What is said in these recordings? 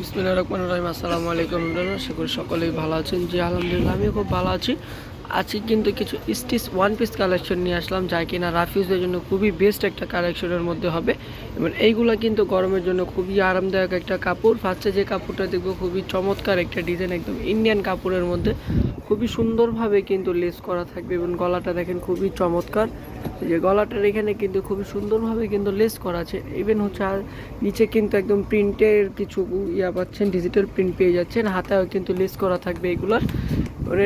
বিসমিল্লাহ আসসালামু আলাইকুম আশা করি সকলেই ভালো আছেন। জি, আলহামদুলিল্লাহ, আমিও খুব ভালো আছি। আজকে কিন্তু কিছু স্টিচ ওয়ান পিস কালেকশন নিয়ে আসলাম, যা কিনা রাফিউজদের জন্য খুবই বেস্ট একটা কালেকশনের মধ্যে হবে। এবং এইগুলো কিন্তু গরমের জন্য খুবই আরামদায়ক একটা কাপড়। ফার্স্টে যে কাপড়টা দেখব, খুবই চমৎকার একটা ডিজাইন একদম ইন্ডিয়ান কাপড়ের মধ্যে। খুবই সুন্দরভাবে কিন্তু লেস করা থাকবে এবং গলাটা দেখেন খুবই চমৎকার। যে গলাটার এখানে কিন্তু খুবই সুন্দরভাবে কিন্তু লেস করা আছে। ইভেন হচ্ছে আর নিচে কিন্তু একদম প্রিন্টের কিছু ইয়া পাচ্ছেন ডিজিটাল প্রিন্ট পেয়ে যাচ্ছেন। হাতেও কিন্তু লেস করা থাকবে এগুলোর।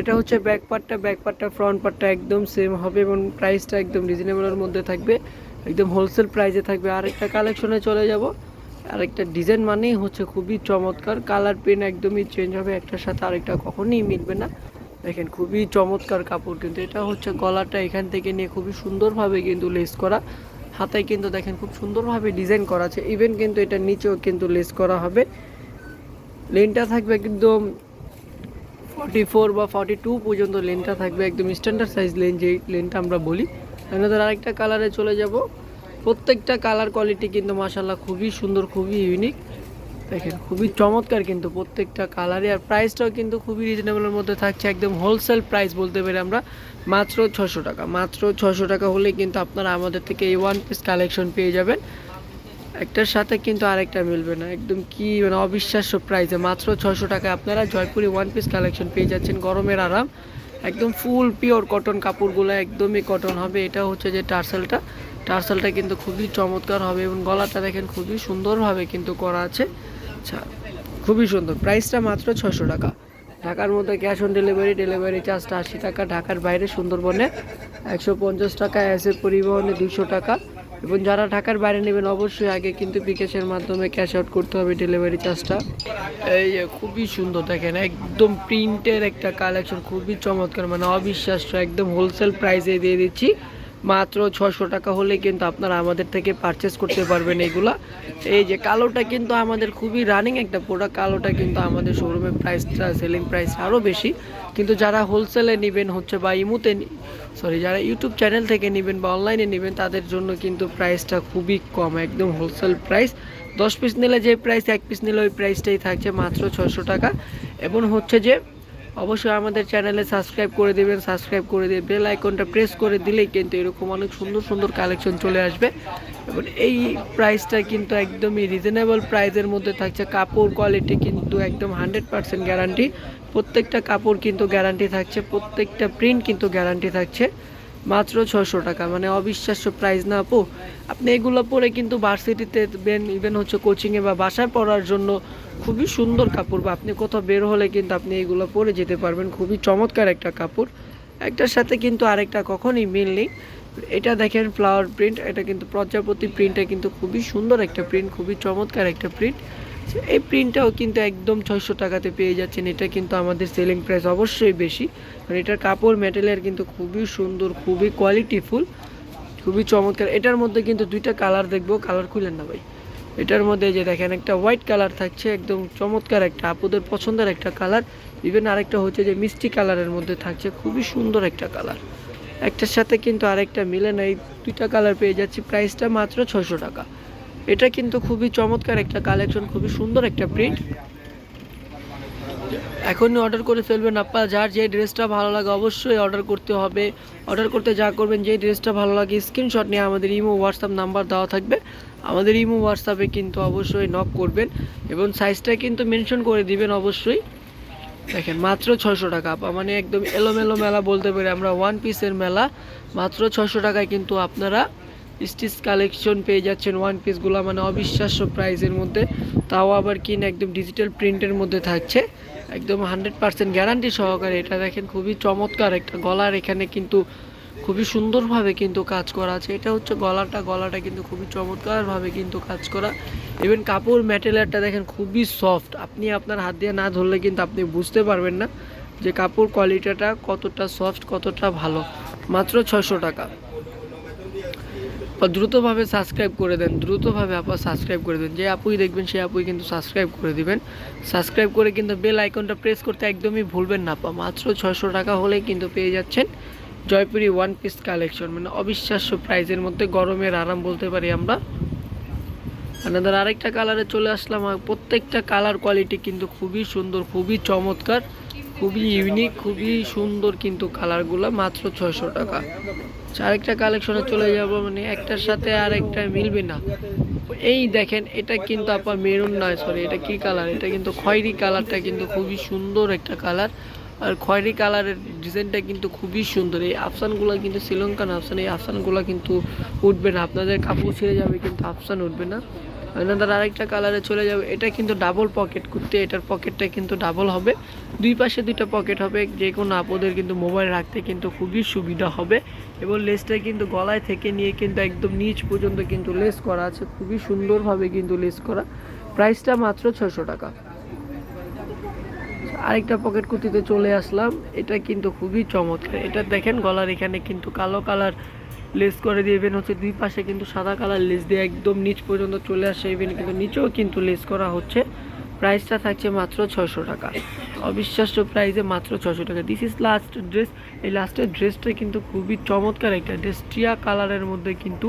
এটা হচ্ছে ব্যাক পার্টটা ব্যাক পার্টটা ফ্রন্ট পার্টটা একদম সেম হবে এবং প্রাইসটা একদম রিজনেবলের মধ্যে থাকবে। একদম হোলসেল প্রাইসে থাকবে। আরেকটা কালেকশনে চলে যাব। আরেকটা ডিজাইন মানেই হচ্ছে খুবই চমৎকার। কালার পেন একদমই চেঞ্জ হবে, একটার সাথে আরেকটা কখনই মিলবে না। দেখেন, খুবই চমৎকার কাপড়, কিন্তু এটা হচ্ছে গলাটা এখান থেকে নিয়ে খুবই সুন্দরভাবে কিন্তু লেস করা। হাতায় কিন্তু দেখেন, খুব সুন্দরভাবে ডিজাইন করা আছে। ইভেন কিন্তু এটা নিচেও কিন্তু লেস করা হবে। লেনটা থাকবে একদম ফর্টি ফোর বা ফর্টি টু পর্যন্ত লেনটা থাকবে, একদম স্ট্যান্ডার্ড সাইজ লেন যেই লেনটা আমরা বলি। আমাদের আরেকটা কালারে চলে যাব। প্রত্যেকটা কালার কোয়ালিটি কিন্তু মাসাল্লাহ খুবই সুন্দর, খুবই ইউনিক দেখেন, খুবই চমৎকার কিন্তু প্রত্যেকটা কালারে আর প্রাইসটাও কিন্তু খুবই রিজনেবলের মধ্যে থাকছে। একদম হোলসেল প্রাইস বলতে পারি আমরা, মাত্র ছশো টাকা। মাত্র ছশো টাকা হলে কিন্তু আপনারা আমাদের থেকে এই ওয়ান পিস কালেকশন পেয়ে যাবেন। একটার সাথে কিন্তু আরেকটা মিলবে না। একদম কি মানে অবিশ্বাস্য প্রাইসে মাত্র ছশো টাকা আপনারা জয়পুরি ওয়ান পিস কালেকশন পেয়ে যাচ্ছেন গরমের আরাম। একদম ফুল পিওর কটন কাপড়গুলো একদমই কটন হবে। এটা হচ্ছে যে টার্সেলটা। টার্সেলটা কিন্তু খুবই চমৎকার হবে এবং গলাটা দেখেন খুবই সুন্দরভাবে কিন্তু করা আছে। আচ্ছা খুবই সুন্দর। প্রাইসটা মাত্র ছশো টাকা। ঢাকার মধ্যে ক্যাশ অন ডেলিভারি ডেলিভারি চার্জটা আশি টাকা। ঢাকার বাইরে সুন্দরবনে একশো পঞ্চাশ টাকা অ্যাসের পরিবহনে দুশো টাকা। এবং যারা ঢাকার বাইরে নেবেন, অবশ্যই আগে কিন্তু বিকাশের মাধ্যমে ক্যাশ আউট করতে হবে ডেলিভারি চার্জটা এই খুবই সুন্দর দেখেন, একদম প্রিন্টের একটা কালেকশন খুবই চমৎকার। মানে অবিশ্বাস্য, একদম হোলসেল প্রাইসে দিয়ে দিচ্ছি। মাত্র ছশো টাকা হলে কিন্তু আপনারা আমাদের থেকে পারচেস করতে পারবেন এইগুলা এই যে কালোটা কিন্তু আমাদের খুবই রানিং একটা প্রোডাক্ট কালোটা কিন্তু আমাদের শোরুমের প্রাইসটা সেলিং প্রাইস আরও বেশি। কিন্তু যারা হোলসেলে নেবেন হচ্ছে বা ইমুতে সরি যারা ইউটিউব চ্যানেল থেকে নেবেন বা অনলাইনে নেবেন, তাদের জন্য কিন্তু প্রাইসটা খুবই কম, একদম হোলসেল প্রাইস দশ পিস নিলে যে প্রাইস এক পিস নিলে ওই প্রাইসটাই থাকছে মাত্র ছশো টাকা। এবং হচ্ছে যে অবশ্যই আমাদের চ্যানেলে সাবস্ক্রাইব করে দেবেন, সাবস্ক্রাইব করে দিয়ে বেল আইকনটা প্রেস করে দিলেই কিন্তু এরকম অনেক সুন্দর সুন্দর কালেকশন চলে আসবে। এবং এই প্রাইসটা কিন্তু একদমই রিজনেবল প্রাইসের মধ্যে থাকছে। কাপড় কোয়ালিটি কিন্তু একদম হান্ড্রেড পারসেন্ট গ্যারান্টি প্রত্যেকটা কাপড় কিন্তু গ্যারান্টি থাকছে, প্রত্যেকটা প্রিন্ট কিন্তু গ্যারান্টি থাকছে। মাত্র ছশো টাকা। মানে অবিশ্বাস্য প্রাইস না আপু। আপনি এগুলো পরে কিন্তু ভার্সিটিতে দেবেন ইভেন হচ্ছে কোচিংয়ে বা বাসায় পড়ার জন্য খুবই সুন্দর কাপড় বা আপনি কোথাও বের হলে কিন্তু আপনি এগুলো পরে যেতে পারবেন। খুবই চমৎকার একটা কাপড়। একটার সাথে কিন্তু আরেকটা কখনই মিল নেই। এটা দেখেন ফ্লাওয়ার প্রিন্ট এটা কিন্তু প্রজাপতি প্রিন্টটা কিন্তু খুবই সুন্দর একটা প্রিন্ট খুবই চমৎকার একটা প্রিন্ট এই প্রিন্টটাও কিন্তু একদম ছয়শো টাকাতে পেয়ে যাচ্ছেন। এটা কিন্তু আমাদের সেলিং প্রাইস অবশ্যই বেশি। কারণ এটার কাপড় ম্যাটেরিয়াল কিন্তু খুবই সুন্দর, খুবই কোয়ালিটিফুল খুবই চমৎকার। এটার মধ্যে কিন্তু দুইটা কালার দেখব কালার খুলেন না ভাই। এটার মধ্যে যে দেখেন একটা হোয়াইট কালার থাকছে, একদম চমৎকার একটা, আপুদের পছন্দের একটা কালার ইভেন আরেকটা হচ্ছে যে মিষ্টি কালারের মধ্যে থাকছে, খুবই সুন্দর একটা কালার একটার সাথে কিন্তু আরেকটা মিলে না এই দুইটা কালার পেয়ে যাচ্ছি। প্রাইসটা মাত্র ছশো টাকা। এটা কিন্তু খুবই চমৎকার একটা কালেকশন খুবই সুন্দর একটা প্রিন্ট এখনই অর্ডার করে ফেলবেন আপনার যার যে ড্রেসটা ভালো লাগে অবশ্যই অর্ডার করতে হবে। অর্ডার করতে যা করবেন যে ড্রেসটা ভালো লাগে স্ক্রিনশট নিয়ে আমাদের ইমো হোয়াটসঅ্যাপ নাম্বার দেওয়া থাকবে। আমাদের ইমো হোয়াটসঅ্যাপে কিন্তু অবশ্যই নক করবেন এবং সাইজটা কিন্তু মেনশন করে দিবেন অবশ্যই। দেখেন মাত্র ছশো টাকা আপা, মানে একদম এলোমেলো মেলা বলতে পারি আমরা ওয়ান পিসের মেলা। মাত্র ছশো টাকায় কিন্তু আপনারা স্টিচ কালেকশন পেয়ে যাচ্ছেন ওয়ান পিসগুলো মানে অবিশ্বাস্য প্রাইসের মধ্যে। তাও আবার কিনা একদম ডিজিটাল প্রিন্টের মধ্যে থাকছে। একদম হান্ড্রেড পার্সেন্ট গ্যারান্টি সহকারে। এটা দেখেন খুবই চমৎকার একটা গলার এখানে কিন্তু খুবই সুন্দরভাবে কিন্তু কাজ করা আছে। এটা হচ্ছে গলাটা গলাটা কিন্তু খুবই চমৎকারভাবে কিন্তু কাজ করা। ইভেন কাপড় ম্যাটেরিয়ালটা দেখেন খুবই সফট আপনি আপনার হাত দিয়ে না ধরলে কিন্তু আপনি বুঝতে পারবেন না যে কাপড় কোয়ালিটিটা কতটা সফট কতটা ভালো। মাত্র ছয়শো টাকা। দ্রুতভাবে সাবস্ক্রাইব করে দেন, দ্রুতভাবে আপা সাবস্ক্রাইব করে দেন। যে আপুই দেখবেন সেই আপুই কিন্তু সাবস্ক্রাইব করে দিবেন। সাবস্ক্রাইব করে কিন্তু বেল আইকনটা প্রেস করতে একদমই ভুলবেন না আপা। মাত্র ছয়শো টাকা হলেই কিন্তু পেয়ে যাচ্ছেন জয়পুরি ওয়ান পিস কালেকশন মানে অবিশ্বাস্য প্রাইজের মধ্যে গরমের আরাম বলতে পারি আমরা। আপনাদের আরেকটা কালারে চলে আসলাম প্রত্যেকটা কালার কোয়ালিটি কিন্তু খুবই সুন্দর, খুবই চমৎকার। খুবই ইউনিক খুবই সুন্দর কিন্তু কালারগুলো মাত্র ছয়শো টাকা। আরেকটা কালেকশনে চলে যাব মানে একটার সাথে আর একটা মিলবে না। এই দেখেন, এটা কিন্তু আপনার মেরুন নয় সরি এটা কি কালার এটা কিন্তু খয়েরি কালারটা কিন্তু খুবই সুন্দর একটা কালার আর খয়েরি কালারের ডিজাইনটা কিন্তু খুবই সুন্দর। এই আফসানগুলো কিন্তু শ্রীলঙ্কান আফসান, এই আফসানগুলো কিন্তু উঠবে না। আপনাদের কাপড় ছিঁড়ে যাবে কিন্তু আফসান উঠবে না। আপনাদের আরেকটা কালারে চলে যাবে। এটা কিন্তু ডাবল পকেট করতে, এটার পকেটটা কিন্তু ডাবল হবে। দুই পাশে দুইটা পকেট হবে, যে কোনো আপদের কিন্তু মোবাইল রাখতে কিন্তু খুবই সুবিধা হবে। এবং লেসটা কিন্তু গলায় থেকে নিয়ে কিন্তু একদম নিচ পর্যন্ত কিন্তু লেস করা আছে। খুবই সুন্দরভাবে কিন্তু লেস করা। প্রাইসটা মাত্র ছশো টাকা। আরেকটা পকেট কুর্তিতে চলে আসলাম। এটা কিন্তু খুবই চমৎকার। এটা দেখেন, গলার এখানে কিন্তু কালো কালার লেস করে দিয়ে ইভেন হচ্ছে দুই পাশে কিন্তু সাদা কালার লেস দিয়ে একদম নিচ পর্যন্ত চলে আসে ইভেন কিন্তু নিচেও কিন্তু লেস করা হচ্ছে। প্রাইসটা থাকছে মাত্র ছয়শো টাকা। অবিশ্বাস্য প্রাইসে মাত্র ছশো টাকা। দিস ইজ লাস্ট ড্রেস এই লাস্টের ড্রেসটা কিন্তু খুবই চমৎকার একটা ড্রেস টিয়া কালারের মধ্যে কিন্তু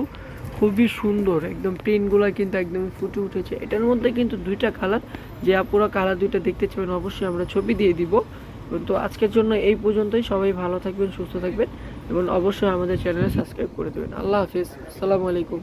খুবই সুন্দর। একদম পেনগুলো কিন্তু একদম ফুটে উঠেছে। এটার মধ্যে কিন্তু দুইটা কালার। যে আপুরা কালার দুইটা দেখতে চাবেন অবশ্যই আমরা ছবি দিয়ে দিব। তো আজকের জন্য এই পর্যন্তই। সবাই ভালো থাকবেন, সুস্থ থাকবেন। এবং অবশ্যই আমাদের চ্যানেলে সাবস্ক্রাইব করে দেবেন। আল্লাহ হাফিজ। আসসালামু আলাইকুম।